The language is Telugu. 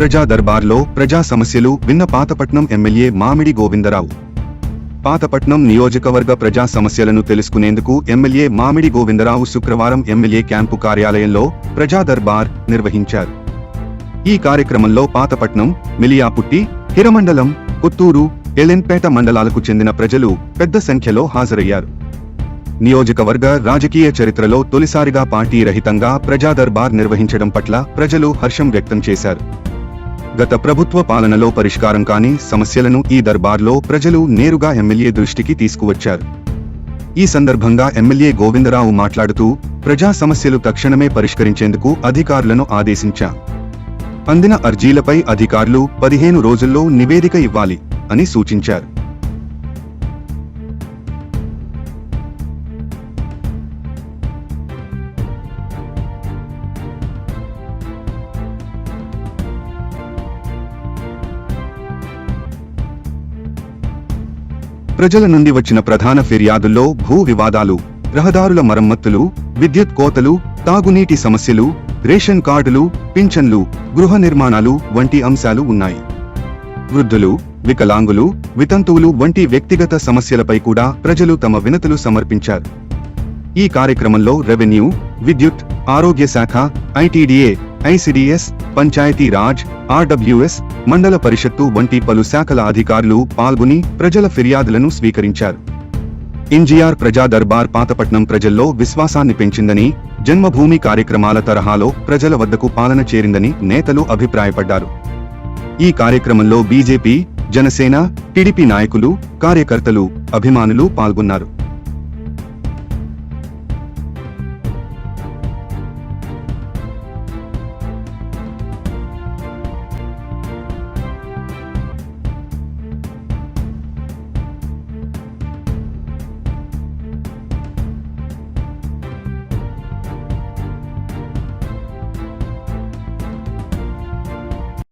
ప్రజా దర్బార్లో ప్రజా సమస్యలు విన్న పాతపట్నం ఎమ్మెల్యే మామిడి గోవిందరావు. పాతపట్నం నియోజకవర్గ ప్రజా సమస్యలను తెలుసుకునేందుకు ఎమ్మెల్యే మామిడి గోవిందరావు శుక్రవారం ఎమ్మెల్యే క్యాంపు కార్యాలయంలో ప్రజా దర్బార్ నిర్వహించారు. ఈ కార్యక్రమంలో పాతపట్నం మిలియాపుట్టి హిరమండలం పుత్తూరు ఎలెన్పేట మండలాలకు చెందిన ప్రజలు పెద్ద సంఖ్యలో హాజరయ్యారు. నియోజకవర్గ రాజకీయ చరిత్రలో తొలిసారిగా పార్టీ రహితంగా ప్రజా దర్బార్ నిర్వహించడం పట్ల ప్రజలు హర్షం వ్యక్తం చేశారు. గత ప్రభుత్వ పాలనలో పరిష్కారం కాని సమస్యలను ఈ దర్బార్లో ప్రజలు నేరుగా ఎమ్మెల్యే దృష్టికి తీసుకువచ్చారు. ఈ సందర్భంగా ఎమ్మెల్యే గోవిందరావు మాట్లాడుతూ ప్రజా సమస్యలు తక్షణమే పరిష్కరించేందుకు అధికారులను ఆదేశించా. అందిన అర్జీలపై అధికారులు పదిహేను రోజుల్లో నివేదిక ఇవ్వాలి అని సూచించారు. ప్రజల నుండి వచ్చిన ప్రధాన ఫిర్యాదుల్లో భూ వివాదాలు రహదారుల మరమ్మతులు విద్యుత్ కోతలు తాగునీటి సమస్యలు రేషన్ కార్డులు పింఛన్లు గృహ నిర్మాణాలు వంటి అంశాలు ఉన్నాయి. వృద్ధులు వికలాంగులు వితంతువులు వంటి వ్యక్తిగత సమస్యలపై కూడా ప్రజలు తమ వినతులు సమర్పించారు. ఈ కార్యక్రమంలో రెవెన్యూ విద్యుత్ ఆరోగ్య శాఖ ITDA ICDS panchayat raj RWS మండల పరిషత్తు వంటి పలు శాఖల అధికారులు పాల్గొని ప్రజల ఫిర్యాదులను స్వీకరించారు. ఎన్జీఆర్ ప్రజా దర్బార్ పాతపట్నం ప్రజల్లో విశ్వాసాన్ని పెంచిందని జన్మభూమి కార్యక్రమాల తరహాలో ప్రజల వద్దకు పాలన చేరిందని నేతలు అభిప్రాయపడ్డారు. ఈ కార్యక్రమంలో బీజేపీ జనసేన టీడీపీ నాయకులు కార్యకర్తలు అభిమానులు పాల్గొన్నారు.